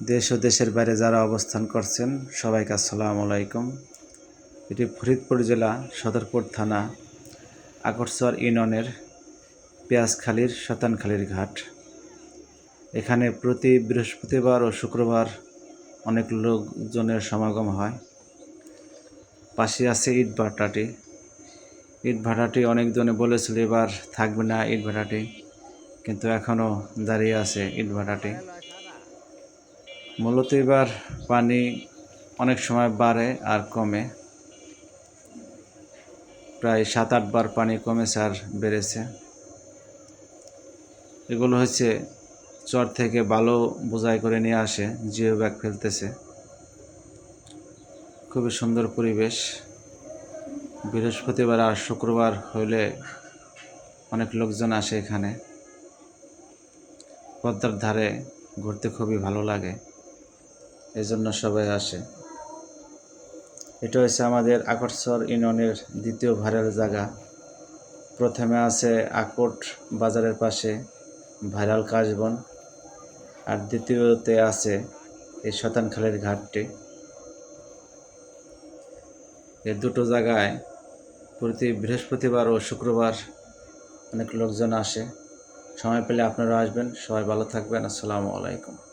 দেশ ও দেশের বাইরে যারা অবস্থান করছেন, সবাইকে আসসালামু আলাইকুম। এটি ফরিদপুর জেলা সদরপুর থানা আকরসর ইউনিয়নের পেঁয়াজখালীর শতানখালীর ঘাট। এখানে প্রতি বৃহস্পতিবার ও শুক্রবার অনেক লোকজনের সমাগম হয়। পাশে আছে ইট ভাটাটি। ইট ভাটাটি অনেকজনে বলেছিল, এবার থাকবে না ইট ভাটাটি। কিন্তু এখনও দাঁড়িয়ে আছে ইট ভাটাটি। মূলত এবার পানি অনেক সময় বাড়ে আর কমে। প্রায় সাত আটবার পানি কমেছে আর বেড়েছে। এগুলো হচ্ছে চর থেকে ভালো বোঝাই করে নিয়ে আসে, জিও ব্যাগ ফেলতেছে। খুবই সুন্দর পরিবেশ। বৃহস্পতিবার আর শুক্রবার হইলে অনেক লোকজন আসে এখানে। পদ্মার ধারে ঘুরতে খুবই ভালো লাগে। এই জন্য সবাই আসে। এটা হচ্ছে আমাদের আকরসর ইউনিয়নের দ্বিতীয় ভাইরাল জায়গা। প্রথমে আছে আকট বাজারের পাশে ভাইরাল কাশবন। আর দ্বিতীয়তে আছে এই শতানখালের ঘাটটি। এই দুটো জায়গায় প্রতি বৃহস্পতিবার ও শুক্রবার অনেক লোকজন আসে। সময় পেলে আপনারা আসবেন। সবাই ভালো থাকবেন। আসসালামু আলাইকুম।